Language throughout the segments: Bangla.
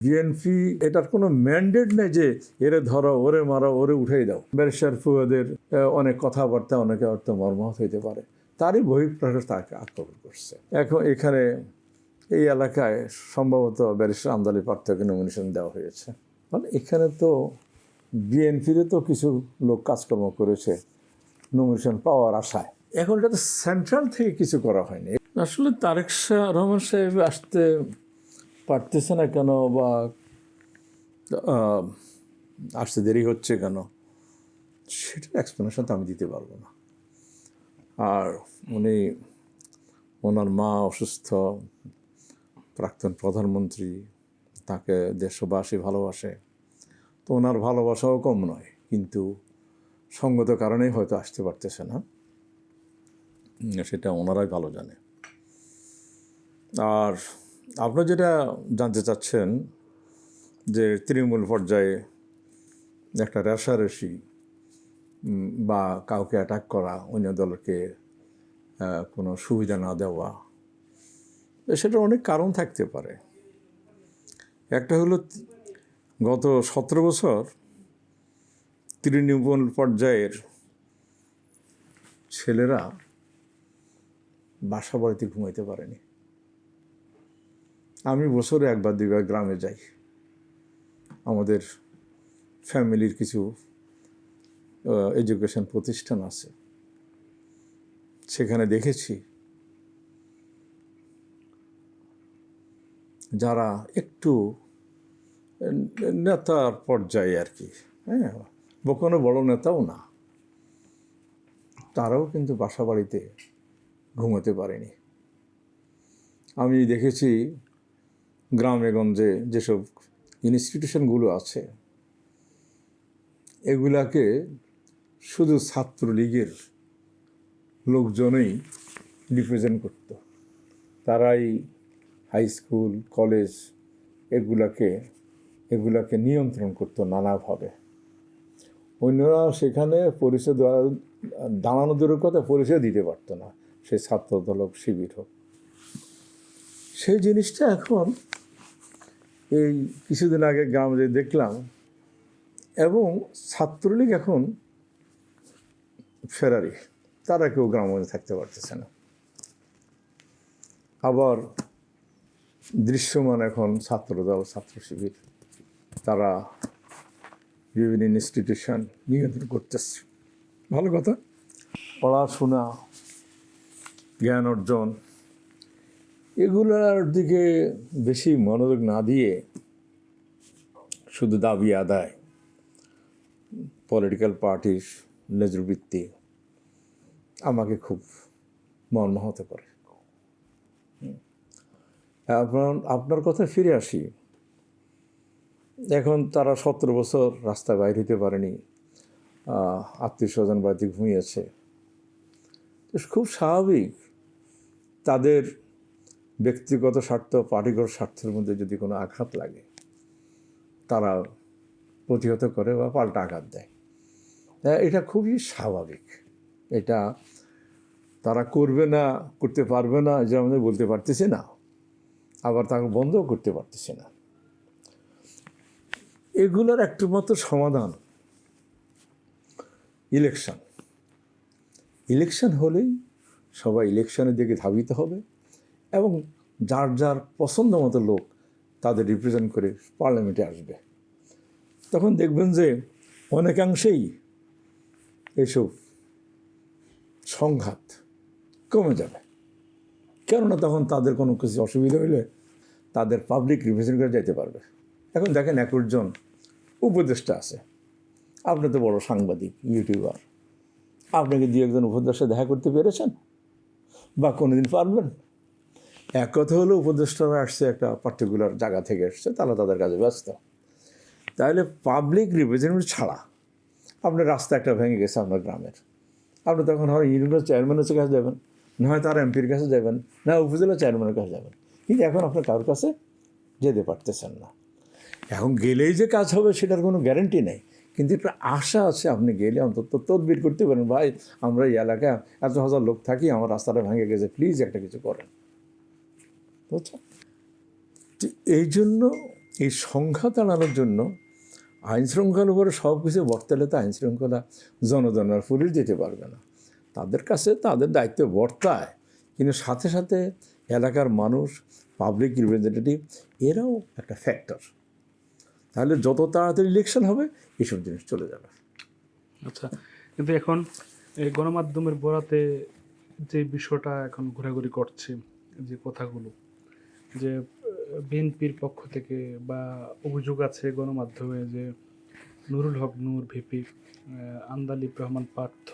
বিএনপি এটার কোনো ম্যান্ডেট নেই যে এরে ধরো, ওরে মারো, ওরে উঠাই দাও। ব্যারিস্টার ফুয়াদের অনেক কথাবার্তা, অনেকে অর্থ মর্মাহত হইতে পারে। তারই বহিঃপ্রকাশ তাকে আক্রমণ করছে। এখন এখানে এই এলাকায় সম্ভবত ব্যারিস্টার আমদালি প্রার্থীকে নমিনেশন দেওয়া হয়েছে। মানে এখানে তো বিএনপিরও তো কিছু লোক কাজকর্ম করেছে নমিনেশন পাওয়ার আশায়। এখন এটা তো সেন্ট্রাল থেকে কিছু করা হয়নি। আসলে তারেক শাহ রহমান সাহেব আসতে পারতেছে না কেন বা আসতে দেরি হচ্ছে কেন? সেটার এক্সপ্লেনেশন তো আমি দিতে পারব না। আর উনি, ওনার মা অসুস্থ, প্রাক্তন প্রধানমন্ত্রী, তাকে দেশবাসী ভালোবাসে, তো ওনার ভালোবাসাও কম নয়, কিন্তু সঙ্গত কারণেই হয়তো আসতে পারতেছে না। সেটা ওনারাই ভালো জানে। আর আপনারা যেটা জানতে চাচ্ছেন যে তৃণমূল পর্যায়ে একটা রেশারেশি বা কাউকে অ্যাটাক করা, অন্য দলকে কোনো সুবিধা না দেওয়া, সেটা অনেক কারণ থাকতে পারে। একটা হলো গত সতেরো বছর তৃণমূল পর্যায়ের ছেলেরা বাসা বাড়িতে ঘুমাইতে পারেনি। আমি বছরে একবার, দুইবার গ্রামে যাই। আমাদের ফ্যামিলির কিছু এডুকেশন প্রতিষ্ঠান আছে। সেখানে দেখেছি যারা একটু নেতার পর্যায়ে আর কি হ্যাঁ? কোনো বড় নেতাও না। তারাও কিন্তু বাসা বাড়িতে ঘুমোতে পারেনি। আমি দেখেছি গ্রামে গঞ্জে যেসব ইনস্টিটিউশনগুলো আছে, এগুলাকে শুধু ছাত্রলীগের লোকজনই রিপ্রেজেন্ট করত। তারাই হাই স্কুল কলেজ এগুলাকে এগুলাকে নিয়ন্ত্রণ করতো নানাভাবে। অন্যরা সেখানে পরিচয় দাঁড়ানো দূরের কথা পরিচয় দিতে পারতো না, সে ছাত্র দল হোক, শিবির হোক। সেই জিনিসটা এখন এই কিছুদিন আগে গ্রামে যে দেখলাম এবং ছাত্রলীগ এখন ফেরারি, তারা কেউ গ্রামে থাকতে পারতেছে না। আবার দৃশ্যমান এখন ছাত্রদল, ছাত্র শিবির, তারা বিভিন্ন ইনস্টিটিউশন নিয়ন্ত্রণ করতেছে। ভালো কথা? পড়াশোনা, জ্ঞান অর্জন এগুলোর দিকে বেশি মনোযোগ না দিয়ে শুধু দাবি আদায় পলিটিক্যাল পার্টির নজরবৃত্তি আমাকে খুব মর্মাহত করে। আপনার আপনার কথা ফিরে আসি। এখন তারা সতেরো বছর রাস্তায় বাইর হইতে পারেনি। আত্মীয় স্বজন বাড়িতে ঘুমিয়েছে। খুব স্বাভাবিক। তাদের ব্যক্তিগত স্বার্থ পার্টিগত স্বার্থের মধ্যে যদি কোনো আঘাত লাগে তারা প্রতিহত করে বা পাল্টা আঘাত দেয়। হ্যাঁ, এটা খুবই স্বাভাবিক। এটা তারা করবে না করতে পারবে না যে আমাদের বলতে পারতেছে না। আবার তাকে বন্ধও করতে পারতেছে না। এগুলোর একটু মাত্র সমাধান ইলেকশন। ইলেকশন হলেই সবাই ইলেকশনের দিকে ধাবিত হবে। এবং যার যার পছন্দ মতো লোক তাদের রিপ্রেজেন্ট করে পার্লামেন্টে আসবে। তখন দেখবেন যে অনেকাংশেই এসব সংঘাত কমে যাবে। কেননা তখন তাদের কোনো কিছু অসুবিধা হইলে তাদের পাবলিক রিপ্রেজেন্ট করে যেতে পারবে। এখন দেখেন একজন উপদেষ্টা আছে। আপনি তো বড় সাংবাদিক ইউটিউবার আপনাকে দিয়ে একজন উপদেষ্টা দেখা করতে পেরেছেন? বা কোনোদিন পারবেন? এক কথা হলো, উপদেষ্টারা আসছে একটা পার্টিকুলার জায়গা থেকে এসছে, তারা তাদের কাজে ব্যস্ত। তাহলে পাবলিক রিপ্রেজেন্টেটিভ ছাড়া আপনার রাস্তা একটা ভেঙে গেছে আপনার গ্রামের। আপনি তখন হয় ইউনিয়নের চেয়ারম্যানের কাছে যাবেন, না হয় তার এমপির কাছে যাবেন, না উপজেলা চেয়ারম্যানের কাছে যাবেন। কিন্তু এখন আপনার কারোর কাছে যেতে পারতেছেন না। এখন গেলেই যে কাজ হবে সেটার কোনো গ্যারেন্টি নেই। কিন্তু একটা আশা আছে, আপনি গেলে অন্তত তদবির করতে পারেন, ভাই, আমরা এই এলাকায় এত হাজার লোক থাকি, আমার রাস্তাটা ভেঙে গেছে প্লিজ একটা কিছু করেন। বুঝছ এই জন্য, এই সংখ্যা দাঁড়ানোর জন্য আইন শৃঙ্খলার উপরে সব কিছু বর্তালে তো আইন শৃঙ্খলা জনজনের পুলিশ দিতে পারবে না। তাদের কাছে তাদের দায়িত্ব বর্তায়, কিন্তু সাথে সাথে এলাকার মানুষ পাবলিক রিপ্রেজেন্টেটিভ এরাও একটা ফ্যাক্টর তাহলে যত তাড়াতাড়ি ইলেকশন হবে এইসব জিনিস চলে যাবে। আচ্ছা কিন্তু এখন এই গণমাধ্যমের বরাতে যে বিষয়টা এখন ঘোরাঘুরি করছে, যে কথাগুলো যে বিএনপির পক্ষ থেকে বা অভিযোগ আছে গণমাধ্যমে যে নুরুল হক নূর ভিপি আন্দালিব রহমান পার্থ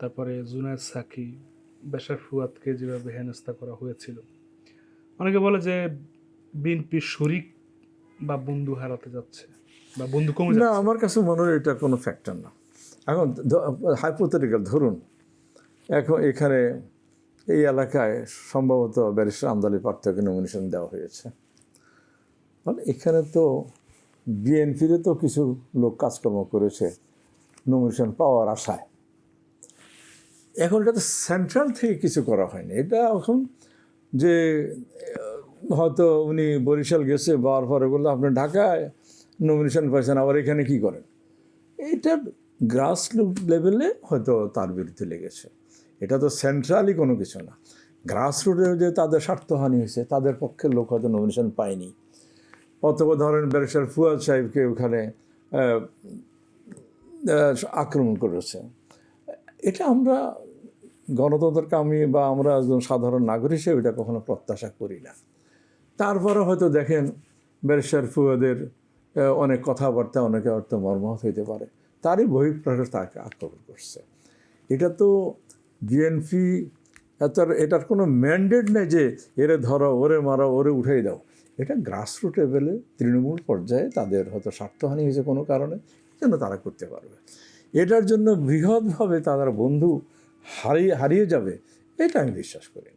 তারপরে জুনায়দ সাকি বেশার ফুয়াদকে যেভাবে হেনস্থা করা হয়েছিল। অনেকে বলে যে বিএনপির শরিক বা বন্ধু হারাতে যাচ্ছে বা বন্ধু কমে না আমার কাছে মনে হয় এটা কোনো ফ্যাক্টর না। এখন হাইপোথেটিক্যাল ধরুন এখন এখানে এই এলাকায় সম্ভবত ব্যারিস্টার আমদালি পার্থকে নমিনেশন দেওয়া হয়েছে। মানে এখানে তো বিএনপিরও তো কিছু লোক কাজকর্ম করেছে নমিনেশন পাওয়ার আশায়। এখন এটা তো সেন্ট্রাল থেকে কিছু করা হয়নি। এটা এখন যে হয়তো উনি বরিশাল গেছে, বাবার পরে বলল, আপনি ঢাকায় নমিনেশন পাইছেন, আবার এখানে কি করেন? এটা গ্রাস লেভেলে হয়তো তার বিরুদ্ধে লেগেছে। এটা তো সেন্ট্রালি কোনো কিছু না। গ্রাসরুটে যে তাদের স্বার্থহানি হয়েছে, তাদের পক্ষের লোক হয়তো নমিনেশন পায়নি। অথবা ধরেন ব্যারিস্টার ফুয়াদ সাহেবকে ওখানে আক্রমণ করেছে। এটা আমরা গণতন্ত্রকামী বা আমরা একজন সাধারণ নাগরিক হিসেবে এটা কখনো প্রত্যাশা করি না। তারপরে হয়তো দেখেন ব্যারিস্টার ফুয়াদের অনেক কথাবার্তা, অনেকে অর্থ মর্মাহত হইতে পারে। তারই বহিঃপ্রকাশ তাকে আক্রমণ করছে। এটা তো বিএনপি তার এটার কোনো ম্যান্ডেট নেই যে, এরে ধরো, ওরে মারো, ওরে উঠাই দাও। এটা গ্রাসরুট লেভেলে তৃণমূল পর্যায়ে তাদের হয়তো স্বার্থহানি হয়েছে কোনো কারণে যেন তারা করতে পারবে। এটার জন্য বৃহৎভাবে তাদের বন্ধু হারিয়ে হারিয়ে যাবে, এটা আমি বিশ্বাস করি।